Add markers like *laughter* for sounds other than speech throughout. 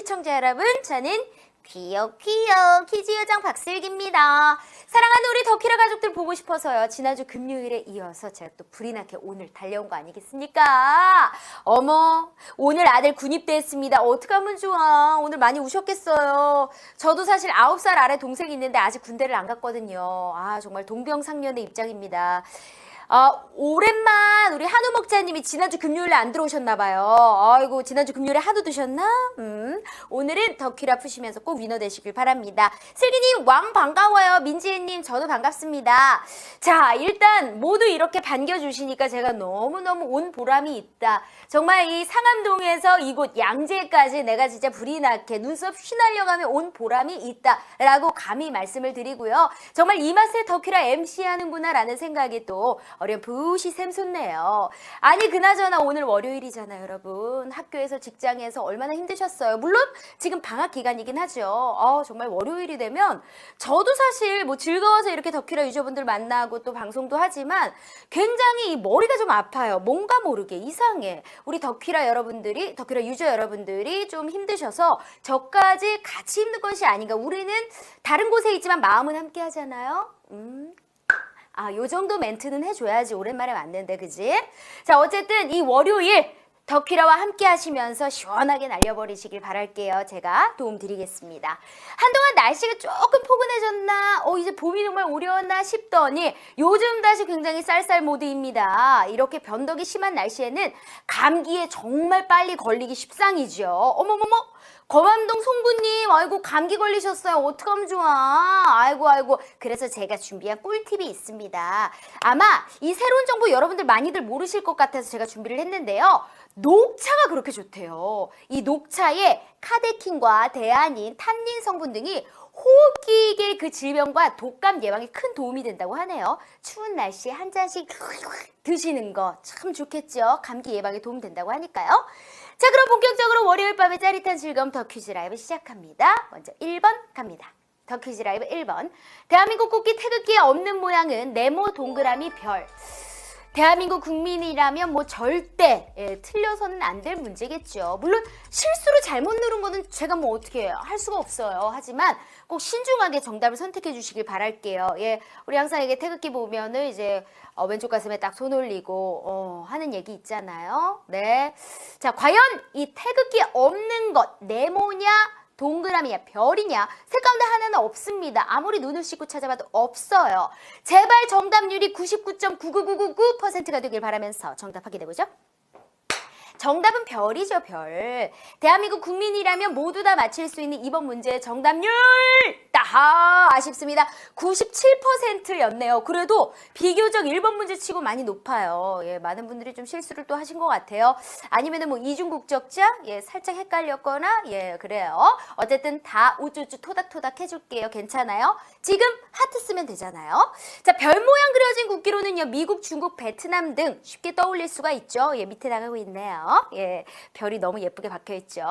시청자 여러분, 저는 귀여귀여 키즈 요정 박슬기입니다. 사랑하는 우리 더키라 가족들 보고 싶어서요. 지난주 금요일에 이어서 제가 또 불이 나게 오늘 달려온 거 아니겠습니까? 어머, 오늘 아들 군입대했습니다. 어떡하면 좋아. 오늘 많이 우셨겠어요. 저도 사실 9살 아래 동생이 있는데 아직 군대를 안 갔거든요. 아, 정말 동병상련의 입장입니다. 아, 오랜만 우리 한우 목자님이 지난주 금요일에 안 들어오셨나 봐요. 아이고 지난주 금요일에 한우 드셨나? 음, 오늘은 덕키라 푸시면서 꼭 위너 되시길 바랍니다. 슬기님 왕 반가워요. 민지혜님 저도 반갑습니다. 자 일단 모두 이렇게 반겨주시니까 제가 너무너무 온 보람이 있다. 정말 이 상암동에서 이곳 양재까지 내가 진짜 불이 나게 눈썹 휘날려가며 온 보람이 있다라고 감히 말씀을 드리고요. 정말 이 맛에 덕키라 MC 하는구나라는 생각이 또 어렴풋이 샘솟네요. 아니 그나저나 오늘 월요일이잖아요 여러분. 학교에서 직장에서 얼마나 힘드셨어요. 물론 지금 방학 기간이긴 하죠. 어, 정말 월요일이 되면 저도 사실 뭐 즐거워서 이렇게 덕키라 유저분들 만나고 또 방송도 하지만 굉장히 이 머리가 좀 아파요. 뭔가 모르게 이상해. 우리 덕키라 여러분들이 덕키라 유저 여러분들이 좀 힘드셔서 저까지 같이 힘든 것이 아닌가. 우리는 다른 곳에 있지만 마음은 함께 하잖아요. 음. 아, 요 정도 멘트는 해줘야지. 오랜만에 왔는데, 그지? 자, 어쨌든 이 월요일 덕키라와 함께 하시면서 시원하게 날려버리시길 바랄게요. 제가 도움 드리겠습니다. 한동안 날씨가 조금 포근해졌나? 어, 이제 봄이 정말 오려웠나 싶더니 요즘 다시 굉장히 쌀쌀 모드입니다. 이렇게 변덕이 심한 날씨에는 감기에 정말 빨리 걸리기 십상이죠. 어머머머! 거만동 송구님, 아이고, 감기 걸리셨어요. 어떡하면 좋아. 아이고, 아이고. 그래서 제가 준비한 꿀팁이 있습니다. 아마 이 새로운 정보 여러분들 많이들 모르실 것 같아서 제가 준비를 했는데요. 녹차가 그렇게 좋대요. 이 녹차에 카데킨과 대안인 탄닌 성분 등이 호흡기계 그 질병과 독감 예방에 큰 도움이 된다고 하네요. 추운 날씨에 한 잔씩 드시는 거 참 좋겠죠. 감기 예방에 도움 된다고 하니까요. 자, 그럼 본격적으로 월요일 밤의 짜릿한 즐거움 더 퀴즈 라이브 시작합니다. 먼저 1번 갑니다. 더 퀴즈 라이브 1번. 대한민국 국기 태극기에 없는 모양은 네모 동그라미 별. 대한민국 국민이라면 뭐 절대 예, 틀려서는 안 될 문제겠죠. 물론 실수로 잘못 누른 거는 제가 뭐 어떻게 할 수가 없어요. 하지만 꼭 신중하게 정답을 선택해 주시길 바랄게요. 예, 우리 항상 이게 태극기 보면은 이제 어, 왼쪽 가슴에 딱 손 올리고 어, 하는 얘기 있잖아요. 네, 자 과연 이 태극기 없는 것 네모냐? 동그라미냐 별이냐 색 가운데 하나는 없습니다. 아무리 눈을 씻고 찾아봐도 없어요. 제발 정답률이 99.99999%가 되길 바라면서 정답 확인해보죠. 정답은 별이죠, 별. 대한민국 국민이라면 모두 다 맞힐 수 있는 이번 문제의 정답률! 따하! 아쉽습니다. 97%였네요. 그래도 비교적 1번 문제 치고 많이 높아요. 예, 많은 분들이 좀 실수를 또 하신 것 같아요. 아니면은 뭐 이중국적자? 예, 살짝 헷갈렸거나, 예, 그래요. 어쨌든 다 우쭈쭈 토닥토닥 해줄게요. 괜찮아요? 지금 하트 쓰면 되잖아요. 자, 별 모양 그려진 국기로는요, 미국, 중국, 베트남 등 쉽게 떠올릴 수가 있죠. 예, 밑에 나가고 있네요. 예, 별이 너무 예쁘게 박혀 있죠.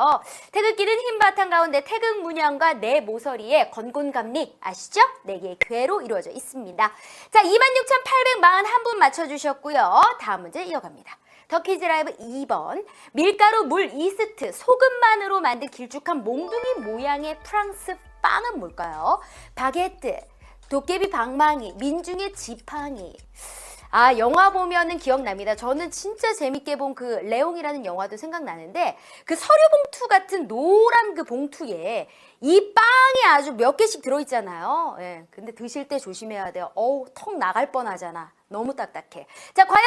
태극기는 흰 바탕 가운데 태극 문양과 네 모서리에 건곤감리 아시죠? 네 개의 괴로 이루어져 있습니다. 자, 26,841분 맞춰주셨고요. 다음 문제 이어갑니다. 더키즈 라이브 2번 밀가루, 물, 이스트, 소금만으로 만든 길쭉한 몽둥이 모양의 프랑스 빵은 뭘까요? 바게트, 도깨비 방망이, 민중의 지팡이. 아, 영화 보면은 기억납니다. 저는 진짜 재밌게 본 그 레옹이라는 영화도 생각나는데 그 서류 봉투 같은 노란 그 봉투에 이 빵이 아주 몇 개씩 들어있잖아요. 예. 근데 드실 때 조심해야 돼요. 어우, 턱 나갈 뻔 하잖아. 너무 딱딱해. 자, 과연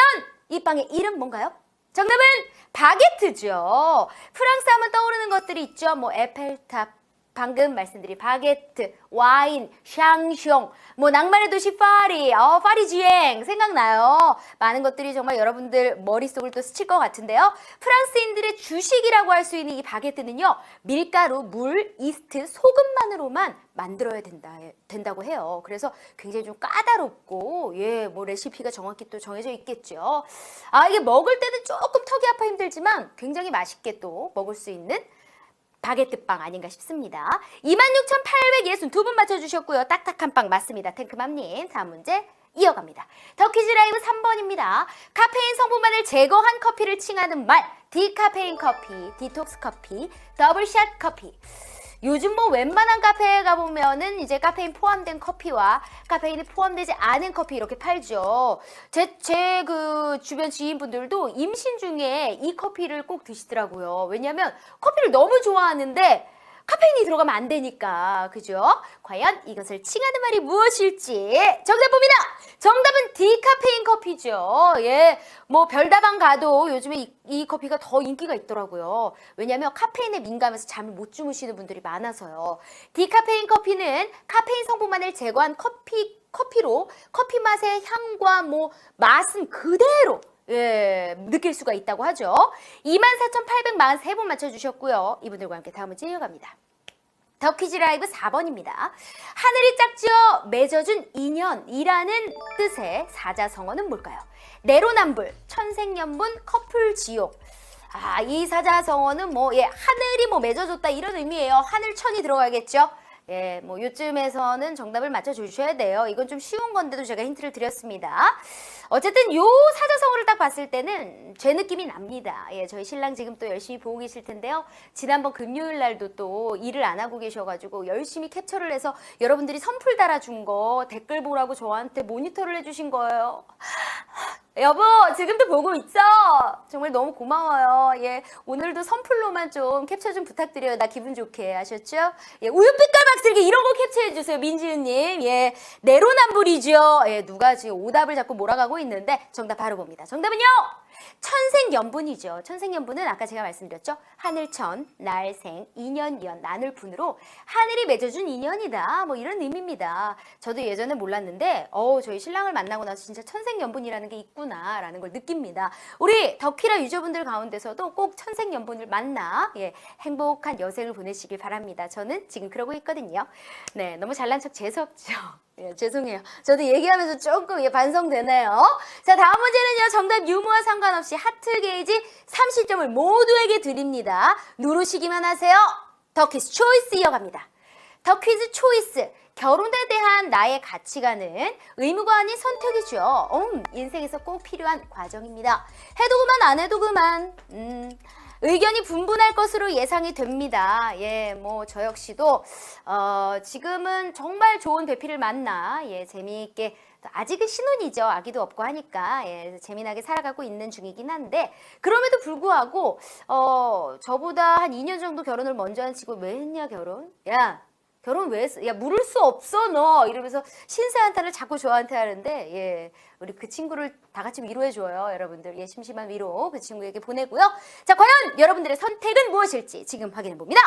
이 빵의 이름 뭔가요? 정답은 바게트죠. 프랑스 하면 떠오르는 것들이 있죠. 뭐 에펠탑, 방금 말씀드린 바게트, 와인, 샹숑, 뭐 낭만의 도시 파리, 어, 파리 주행 생각나요. 많은 것들이 정말 여러분들 머릿속을 또 스칠 것 같은데요. 프랑스인들의 주식이라고 할 수 있는 이 바게트는요. 밀가루, 물, 이스트, 소금만으로만 만들어야 된다, 된다고 해요. 그래서 굉장히 좀 까다롭고, 예, 뭐 레시피가 정확히 또 정해져 있겠죠. 아, 이게 먹을 때는 조금 턱이 아파 힘들지만 굉장히 맛있게 또 먹을 수 있는 바게트빵 아닌가 싶습니다. 26,862분 맞춰주셨고요. 딱딱한 빵 맞습니다. 탱크맘님. 다음 문제 이어갑니다. 더키즈 라이브 3번입니다. 카페인 성분만을 제거한 커피를 칭하는 말. 디카페인 커피, 디톡스 커피, 더블샷 커피. 요즘 뭐 웬만한 카페에 가보면은 이제 카페인 포함된 커피와 카페인이 포함되지 않은 커피 이렇게 팔죠. 제, 제 그 주변 지인분들도 임신 중에 이 커피를 꼭 드시더라고요. 왜냐면 커피를 너무 좋아하는데 카페인이 들어가면 안 되니까. 그죠? 과연 이것을 칭하는 말이 무엇일지 정답 봅니다. 정답은 디카페인 커피죠. 예. 뭐 별다방 가도 요즘에 이, 이 커피가 더 인기가 있더라고요. 왜냐면 카페인에 민감해서 잠을 못 주무시는 분들이 많아서요. 디카페인 커피는 카페인 성분만을 제거한 커피 커피로 커피 맛의 향과 뭐 맛은 그대로 예, 느낄 수가 있다고 하죠. 24,843분 맞춰주셨고요. 이분들과 함께 다음 문제 이어갑니다. 더 퀴즈 라이브 4번입니다. 하늘이 짝지어 맺어준 인연이라는 뜻의 사자성어는 뭘까요? 내로남불, 천생연분, 커플 지옥. 아, 이 사자성어는 뭐, 예, 하늘이 뭐 맺어줬다 이런 의미예요. 하늘천이 들어가겠죠? 예, 뭐 요쯤에서는 정답을 맞춰주셔야 돼요. 이건 좀 쉬운 건데도 제가 힌트를 드렸습니다. 어쨌든 요 사자성어를 딱 봤을 때는 제 느낌이 납니다. 예, 저희 신랑 지금 또 열심히 보고 계실 텐데요. 지난번 금요일 날도 또 일을 안 하고 계셔가지고 열심히 캡처를 해서 여러분들이 선풀 달아준 거 댓글 보라고 저한테 모니터를 해주신 거예요. 여보 지금도 보고 있죠? 정말 너무 고마워요. 예, 오늘도 선풀로만 좀 캡처 좀 부탁드려요. 나 기분 좋게 아셨죠? 예, 우유빛깔 박슬기 이런 거 캡처해 주세요, 민지은님. 예, 내로남불이죠. 예, 누가 지금 오답을 자꾸 몰아가고 있는데 정답 바로 봅니다. 정답은요. 천생연분이죠. 천생연분은 아까 제가 말씀드렸죠. 하늘천, 날생, 인연연, 나눌분으로 하늘이 맺어준 인연이다. 뭐 이런 의미입니다. 저도 예전에 몰랐는데 어 저희 신랑을 만나고 나서 진짜 천생연분이라는 게 있구나라는 걸 느낍니다. 우리 덕키라 유저분들 가운데서도 꼭 천생연분을 만나 예, 행복한 여생을 보내시길 바랍니다. 저는 지금 그러고 있거든요. 네, 너무 잘난 척 재수없죠. 예, 죄송해요. 저도 얘기하면서 조금 예, 반성되네요. 자, 다음 문제는요. 정답 유무와 상관없이 하트 게이지 30점을 모두에게 드립니다. 누르시기만 하세요. 더 퀴즈 초이스 이어갑니다. 더 퀴즈 초이스. 결혼에 대한 나의 가치관은 의무가 아닌 선택이죠. 음, 인생에서 꼭 필요한 과정입니다. 해도 그만 안 해도 그만. 음, 의견이 분분할 것으로 예상이 됩니다. 예, 뭐 저 역시도 어, 지금은 정말 좋은 배필을 만나 예, 재미있게 아직은 신혼이죠. 아기도 없고 하니까 예, 재미나게 살아가고 있는 중이긴 한데 그럼에도 불구하고 어, 저보다 한 2년 정도 결혼을 먼저 한 친구 왜 했냐 결혼? 야 결혼 왜 했어? 야 물을 수 없어 너 이러면서 신세한탄을 자꾸 저한테 하는데 예 우리 그 친구를 다 같이 위로해 줘요 여러분들 예 심심한 위로 그 친구에게 보내고요 자 과연 여러분들의 선택은 무엇일지 지금 확인해 봅니다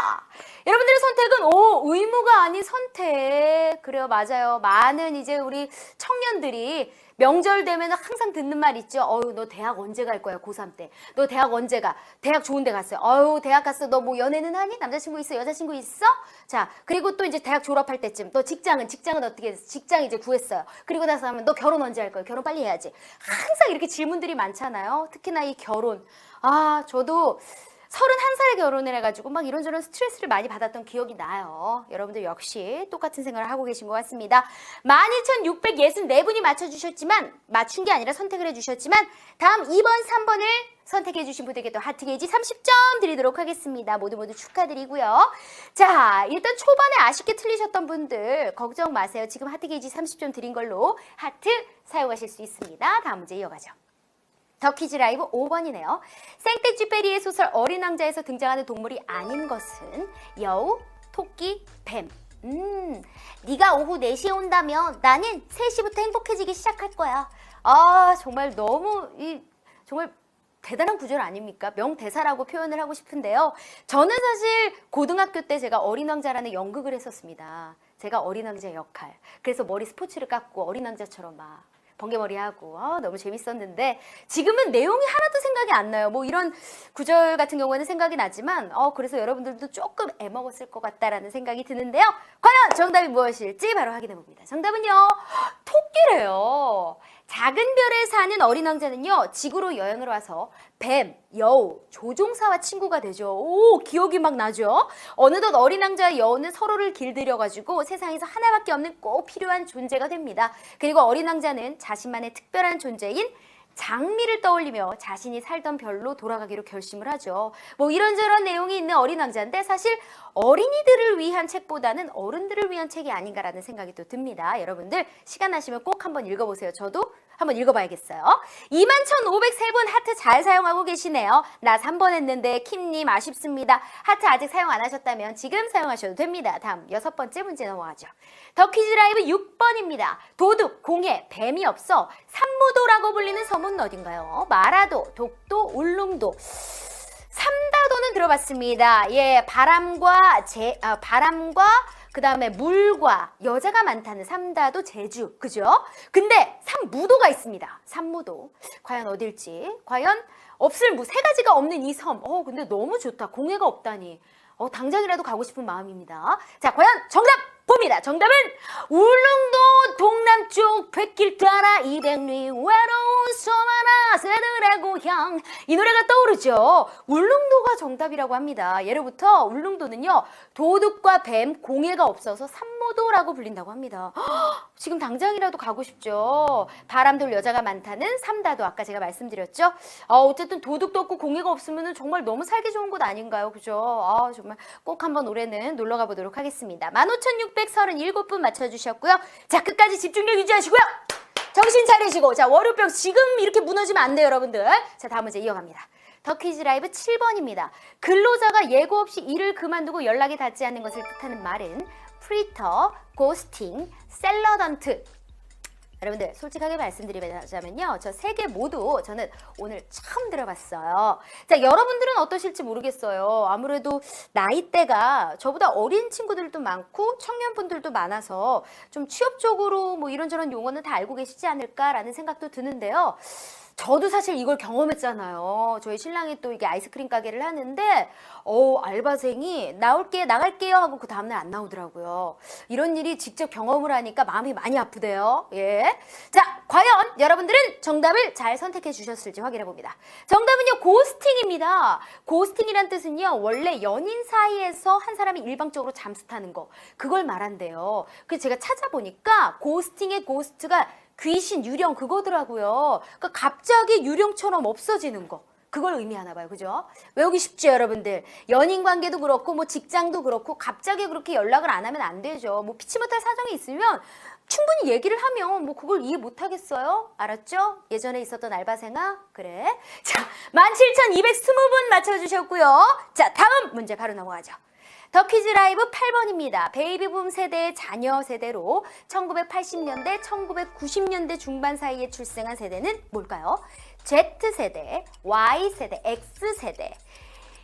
여러분들의 선택은 오 의무가 아닌 선택 그래요 맞아요 많은 이제 우리 청년들이 명절 되면 항상 듣는 말 있죠. 어유 너 대학 언제 갈 거야 고3 때. 너 대학 언제 가? 대학 좋은 데 갔어요. 어유 대학 갔어. 너 뭐 연애는 하니? 남자친구 있어? 여자친구 있어? 자 그리고 또 이제 대학 졸업할 때쯤 너 직장은 직장은 어떻게 됐어? 직장 이제 구했어요. 그리고 나서 하면 너 결혼 언제 할 거야? 결혼 빨리 해야지. 항상 이렇게 질문들이 많잖아요. 특히나 이 결혼. 아 저도 31살에 결혼을 해가지고 막 이런저런 스트레스를 많이 받았던 기억이 나요. 여러분들 역시 똑같은 생각을 하고 계신 것 같습니다. 12,664분이 맞춰주셨지만, 맞춘 게 아니라 선택을 해주셨지만, 다음 2번, 3번을 선택해주신 분들께 또 하트 게이지 30점 드리도록 하겠습니다. 모두 모두 축하드리고요. 자, 일단 초반에 아쉽게 틀리셨던 분들, 걱정 마세요. 지금 하트 게이지 30점 드린 걸로 하트 사용하실 수 있습니다. 다음 문제 이어가죠. 더 퀴즈 라이브 5번이네요. 생떼쥐페리의 소설 어린 왕자에서 등장하는 동물이 아닌 것은 여우, 토끼, 뱀. 음, 네가 오후 4시에 온다면 나는 3시부터 행복해지기 시작할 거야. 아, 정말 너무 이 정말 대단한 구절 아닙니까? 명대사라고 표현을 하고 싶은데요. 저는 사실 고등학교 때 제가 어린 왕자라는 연극을 했었습니다. 제가 어린 왕자 역할. 그래서 머리 스포츠를 깎고 어린 왕자처럼 막 번개머리 하고 아, 너무 재밌었는데 지금은 내용이 하나도 생각이 안 나요. 뭐 이런 구절 같은 경우에는 생각이 나지만 어 그래서 여러분들도 조금 애먹었을 것 같다라는 생각이 드는데요. 과연 정답이 무엇일지 바로 확인해 봅니다. 정답은요. *gasps* 토끼래요. 작은 별에 사는 어린 왕자는요, 지구로 여행을 와서 뱀, 여우, 조종사와 친구가 되죠. 오, 기억이 막 나죠? 어느덧 어린 왕자와 여우는 서로를 길들여가지고 세상에서 하나밖에 없는 꼭 필요한 존재가 됩니다. 그리고 어린 왕자는 자신만의 특별한 존재인 장미를 떠올리며 자신이 살던 별로 돌아가기로 결심을 하죠. 뭐 이런저런 내용이 있는 어린 왕자인데 사실 어린이들을 위한 책보다는 어른들을 위한 책이 아닌가라는 생각이 또 듭니다. 여러분들 시간 나시면 꼭 한번 읽어보세요. 저도 한번 읽어봐야겠어요. 21,503분 하트 잘 사용하고 계시네요. 나 3번 했는데 킴님 아쉽습니다. 하트 아직 사용 안 하셨다면 지금 사용하셔도 됩니다. 다음 여섯 번째 문제 넘어가죠. 더 퀴즈 라이브 6번입니다. 도둑, 공해, 뱀이 없어 삼무도라고 불리는 섬은 어딘가요? 마라도, 독도, 울릉도. 삼다도는 들어봤습니다. 예, 바람과 제, 아, 바람과 그 다음에 물과 여자가 많다는 삼다도 제주, 그죠? 근데 삼무도가 있습니다. 삼무도. 과연 어딜지? 과연 없을 무, 세 가지가 없는 이 섬. 어, 근데 너무 좋다. 공해가 없다니. 어, 당장이라도 가고 싶은 마음입니다. 자, 과연 정답 봅니다. 정답은 울릉도 동남쪽 백길 따라 200리 외로운 새들의 고향 이 노래가 떠오르죠. 울릉도가 정답이라고 합니다. 예로부터 울릉도는요 도둑과 뱀 공해가 없어서 삼모도라고 불린다고 합니다. 헉, *gasps* 지금 당장이라도 가고 싶죠. 바람돌 여자가 많다는 삼다도 아까 제가 말씀드렸죠. 어, 어쨌든 도둑도 없고 공해가 없으면 정말 너무 살기 좋은 곳 아닌가요, 그죠? 아 정말 꼭 한번 올해는 놀러 가보도록 하겠습니다. 15,637분 맞춰주셨고요. 자 끝까지 집중력 유지하시고요. 정신 차리시고. 자 월요병 지금 이렇게 무너지면 안 돼요 여러분들. 자 다음 문제 이어갑니다. 더 퀴즈 라이브 7번입니다. 근로자가 예고 없이 일을 그만두고 연락이 닿지 않는 것을 뜻하는 말은 프리터, 고스팅, 셀러던트 여러분들 솔직하게 말씀드리자면요. 저 세 개 모두 저는 오늘 처음 들어봤어요. 자 여러분들은 어떠실지 모르겠어요. 아무래도 나이대가 저보다 어린 친구들도 많고 청년분들도 많아서 좀 취업적으로 뭐 이런저런 용어는 다 알고 계시지 않을까라는 생각도 드는데요 저도 사실 이걸 경험했잖아요. 저희 신랑이 또 이게 아이스크림 가게를 하는데, 어 알바생이 나올게, 나갈게요 하고 그 다음날 안 나오더라고요. 이런 일이 직접 경험을 하니까 마음이 많이 아프대요. 예. 자, 과연 여러분들은 정답을 잘 선택해 주셨을지 확인해 봅니다. 정답은요, 고스팅입니다. 고스팅이란 뜻은요, 원래 연인 사이에서 한 사람이 일방적으로 잠수 타는 거, 그걸 말한대요. 그래서 제가 찾아보니까 고스팅의 고스트가 귀신, 유령 그거더라고요. 그러니까 갑자기 유령처럼 없어지는 거. 그걸 의미하나 봐요. 그죠? 외우기 쉽죠, 여러분들. 연인 관계도 그렇고 뭐 직장도 그렇고 갑자기 그렇게 연락을 안 하면 안 되죠. 뭐 피치 못할 사정이 있으면 충분히 얘기를 하면 뭐 그걸 이해 못 하겠어요? 알았죠? 예전에 있었던 알바생아? 그래. 자, 17,220분 맞춰 주셨고요. 자, 다음 문제 바로 넘어가죠. 더 퀴즈 라이브 8번입니다. 베이비붐 세대의 자녀 세대로 1980년대, 1990년대 중반 사이에 출생한 세대는 뭘까요? Z세대, Y세대, X세대.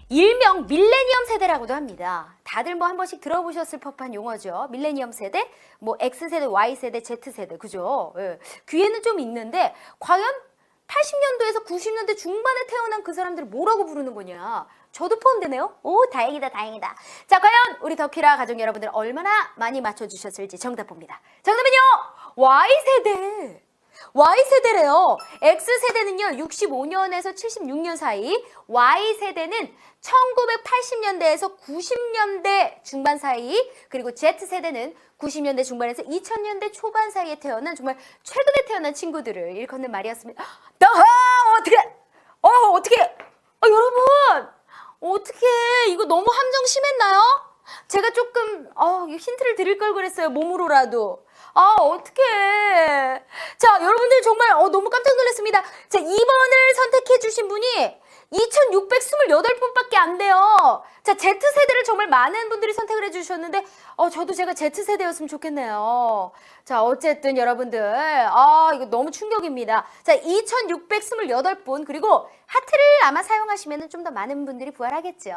일명 밀레니엄 세대라고도 합니다. 다들 뭐 한 번씩 들어보셨을 법한 용어죠. 밀레니엄 세대, 뭐 X세대, Y세대, Z세대, 그죠? 예. 귀에는 좀 있는데 과연 80년도에서 90년대 중반에 태어난 그 사람들을 뭐라고 부르는 거냐? 저도 포함되네요. 오, 다행이다, 다행이다. 자, 과연 우리 덕키라 가족 여러분들 얼마나 많이 맞춰주셨을지 정답 봅니다. 정답은요, Y세대. Y세대래요. X세대는요, 65년에서 76년 사이, Y세대는 1980년대에서 90년대 중반 사이, 그리고 Z세대는 90년대 중반에서 2000년대 초반 사이에 태어난 정말 최근에 태어난 친구들을 일컫는 말이었습니다. 너하! 어떻게, 어, 어떻게, 어, 여러분! 어떻게, 이거 너무 함정 심했나요? 제가 조금, 어, 힌트를 드릴 걸 그랬어요. 몸으로라도. 아, 어떡해. 자, 여러분들 정말 어, 너무 깜짝 놀랐습니다. 자, 2번을 선택해 주신 분이 2628분밖에 안 돼요. 자, Z세대를 정말 많은 분들이 선택을 해주셨는데, 어, 저도 제가 Z세대였으면 좋겠네요. 자, 어쨌든 여러분들, 아, 이거 너무 충격입니다. 자, 2628분, 그리고 하트를 아마 사용하시면 좀 더 많은 분들이 부활하겠죠?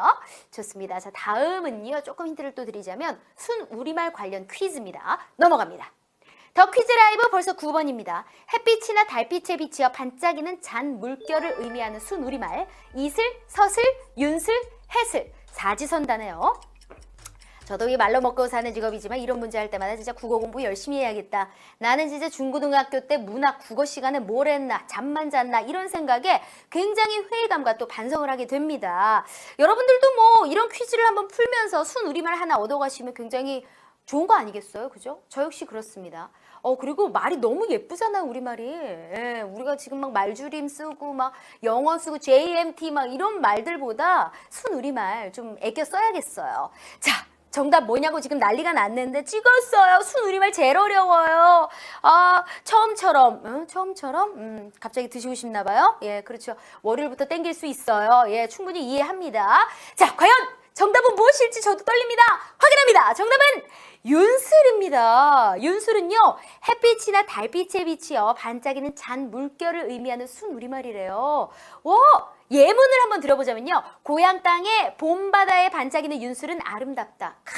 좋습니다. 자, 다음은요, 조금 힌트를 또 드리자면, 순 우리말 관련 퀴즈입니다. 넘어갑니다. 더 퀴즈 라이브 벌써 9번입니다. 햇빛이나 달빛에 비치어 반짝이는 잔 물결을 의미하는 순우리말 이슬, 서슬, 윤슬, 해슬, 사지선다네요. 저도 이 말로 먹고 사는 직업이지만 이런 문제 할 때마다 진짜 국어 공부 열심히 해야겠다. 나는 진짜 중고등학교 때 문학 국어 시간에 뭘 했나, 잠만 잤나 이런 생각에 굉장히 회의감과 또 반성을 하게 됩니다. 여러분들도 뭐 이런 퀴즈를 한번 풀면서 순 우리말 하나 얻어가시면 굉장히 좋은 거 아니겠어요? 그죠? 저 역시 그렇습니다. 어, 그리고 말이 너무 예쁘잖아요, 우리 말이. 예, 우리가 지금 막 말줄임 쓰고, 막 영어 쓰고, JMT 막 이런 말들보다 순 우리 말 좀 애껴 써야겠어요. 자, 정답 뭐냐고 지금 난리가 났는데 찍었어요. 순 우리말 제일 어려워요. 아, 처음처럼, 응? 처음처럼? 음, 갑자기 드시고 싶나 봐요. 예, 그렇죠. 월요일부터 땡길 수 있어요. 예, 충분히 이해합니다. 자, 과연 정답은 무엇일지 저도 떨립니다. 확인합니다. 정답은 윤슬입니다. 윤슬은요, 햇빛이나 달빛의 빛이요, 반짝이는 잔 물결을 의미하는 순 우리말이래요. 와! 예문을 한번 들어보자면요. 고향 땅에 봄바다에 반짝이는 윤슬은 아름답다. 크.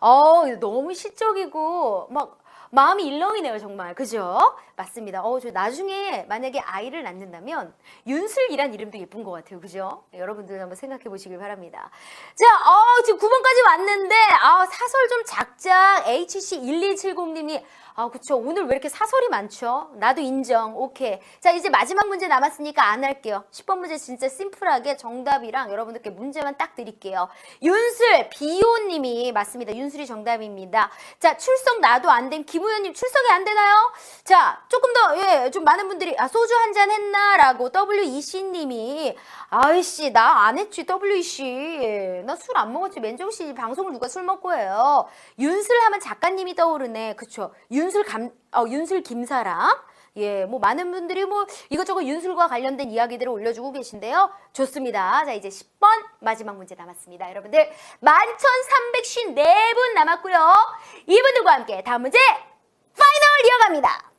어, 너무 시적이고, 막, 마음이 일렁이네요, 정말. 그죠? 맞습니다. 어, 저 나중에 만약에 아이를 낳는다면 윤슬이란 이름도 예쁜 것 같아요. 그죠? 네, 여러분들 한번 생각해 보시길 바랍니다. 자, 어, 지금 9번까지 왔는데, 아, 사설 좀 작작 HC1270님이 아, 그쵸. 오늘 왜 이렇게 사설이 많죠? 나도 인정. 오케이. 자, 이제 마지막 문제 남았으니까 안 할게요. 10번 문제 진짜 심플하게 정답이랑 여러분들께 문제만 딱 드릴게요. 윤슬, 비오님이 맞습니다. 윤슬이 정답입니다. 자, 출석 나도 안 된 김우현님 출석이 안 되나요? 자, 조금 더, 예, 좀 많은 분들이, 아, 소주 한 잔 했나? 라고 WEC님이, 아이씨, 나 안 했지, WEC. 나 술 안 먹었지. 맨정씨 방송을 누가 술 먹고 해요. 윤슬 하면 작가님이 떠오르네. 그쵸. 윤슬 감, 어, 윤슬 김사랑. 예, 뭐 많은 분들이 뭐 이것저것 윤술과 관련된 이야기들을 올려주고 계신데요. 좋습니다. 자, 이제 10번 마지막 문제 남았습니다. 여러분들 11,354분 남았고요. 이분들과 함께 다음 문제 파이널 이어갑니다.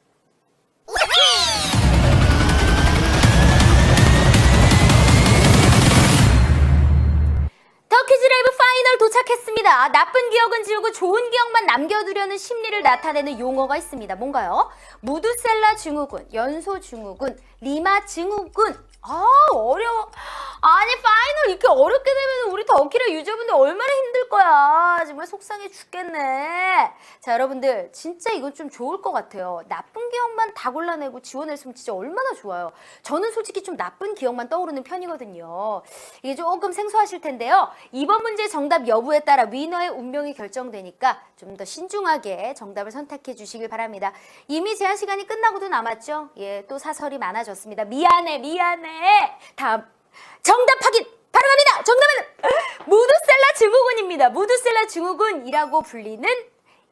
더 퀴즈 라이브 파이널 도착했습니다. 나쁜 기억은 지우고 좋은 기억만 남겨두려는 심리를 나타내는 용어가 있습니다. 뭔가요? 무드셀라 증후군, 연소 증후군, 리마 증후군. 아 어려워. 아니 파이널 이렇게 어렵게 되면 우리 더키라 유저분들 얼마나 힘들 거야. 정말 속상해 죽겠네. 자 여러분들 진짜 이건 좀 좋을 것 같아요. 나쁜 기억만 다 골라내고 지워냈으면 진짜 얼마나 좋아요. 저는 솔직히 좀 나쁜 기억만 떠오르는 편이거든요. 이게 조금 생소하실 텐데요. 이번 문제 정답 여부에 따라 위너의 운명이 결정되니까 좀 더 신중하게 정답을 선택해 주시길 바랍니다. 이미 제한 시간이 끝나고도 남았죠. 예, 또 사설이 많아졌습니다. 미안해, 미안해. 다음 정답 확인 바로 갑니다. 정답은 무드셀라 증후군입니다. 무드셀라 증후군이라고 불리는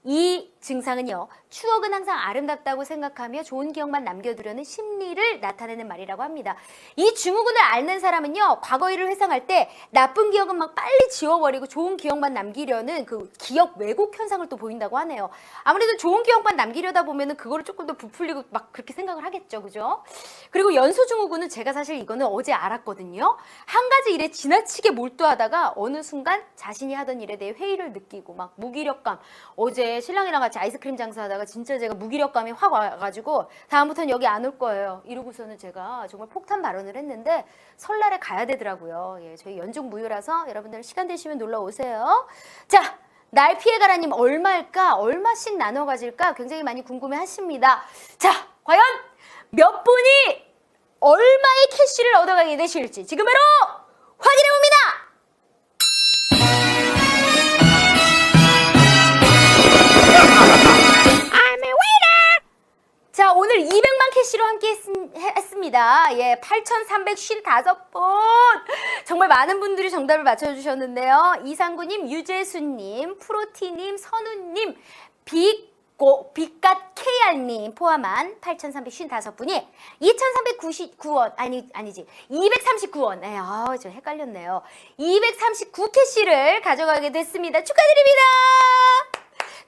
이 증상은요, 추억은 항상 아름답다고 생각하며 좋은 기억만 남겨두려는 심리를 나타내는 말이라고 합니다. 이 증후군을 앓는 사람은요, 과거 일을 회상할 때 나쁜 기억은 막 빨리 지워버리고 좋은 기억만 남기려는 그 기억 왜곡 현상을 또 보인다고 하네요. 아무래도 좋은 기억만 남기려다 보면은 그거를 조금 더 부풀리고 막 그렇게 생각을 하겠죠, 그죠? 그리고 연소 증후군은 제가 사실 이거는 어제 알았거든요. 한 가지 일에 지나치게 몰두하다가 어느 순간 자신이 하던 일에 대해 회의를 느끼고 막 무기력감. 어제 신랑이랑 같이 아이스크림 장사하다가 진짜 제가 무기력감이 확 와가지고 다음부터는 여기 안 올 거예요. 이러고서는 제가 정말 폭탄 발언을 했는데 설날에 가야 되더라고요. 예, 저희 연중 무휴라서 여러분들 시간 되시면 놀러 오세요. 자. 날 피해가라님 얼마일까? 얼마씩 나눠 가질까? 굉장히 많이 궁금해 하십니다. 자, 과연 몇 분이 얼마의 캐시를 얻어가게 되실지 지금 바로 확인해 봅니다. 했, 습니다 예, 8,355분. 정말 많은 분들이 정답을 맞춰주셨는데요. 이상구님, 유재수님, 프로티님, 선우님, 빅고, 빅갓 KR님 포함한 8,355분이 2,399원, 아니, 아니지, 239원. 네, 아, 저 헷갈렸네요. 239캐시를 가져가게 됐습니다. 축하드립니다!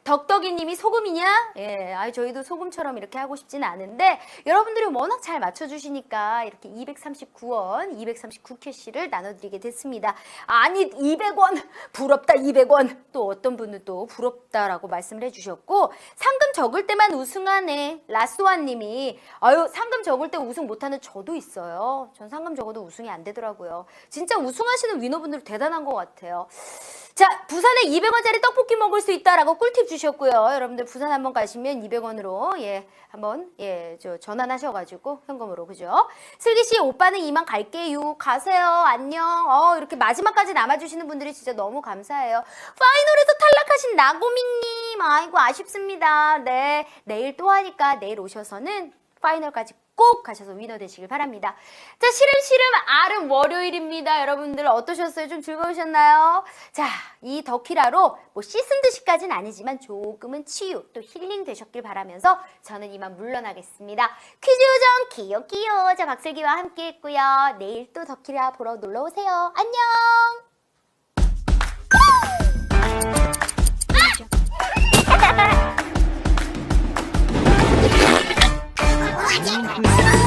덕덕이님이 소금이냐? 예, 아 저희도 소금처럼 이렇게 하고 싶지는 않은데 여러분들이 워낙 잘 맞춰주시니까 이렇게 239원, 239캐시를 나눠드리게 됐습니다. 아니 200원 부럽다 200원 또 어떤 분은 또 부럽다라고 말씀을 해주셨고 상금 적을 때만 우승하네 라스와님이 아유 상금 적을 때 우승 못하는 저도 있어요. 전 상금 적어도 우승이 안 되더라고요. 진짜 우승하시는 위너분들 대단한 것 같아요. 자, 부산에 200원짜리 떡볶이 먹을 수 있다라고 꿀팁 주 셨고요. 여러분들 부산 한번 가시면 200원으로 예 한번 예저 전환하셔가지고 현금으로 그죠? 슬기 씨 오빠는 이만 갈게요. 가세요. 안녕. 어 이렇게 마지막까지 남아주시는 분들이 진짜 너무 감사해요. 파이널에서 탈락하신 나고미님 아이고 아쉽습니다. 네 내일 또 하니까 내일 오셔서는 파이널까지 꼭 가셔서 위너 되시길 바랍니다. 자, 시름 시름 아름 월요일입니다. 여러분들 어떠셨어요? 좀 즐거우셨나요? 자, 이 더키라로 뭐 씻은 듯이까지는 아니지만 조금은 치유 또 힐링 되셨길 바라면서 저는 이만 물러나겠습니다. 퀴즈 요정 기요 기요. 자, 박슬기와 함께 했고요. 내일 또 더키라 보러 놀러 오세요. 안녕! Thank you.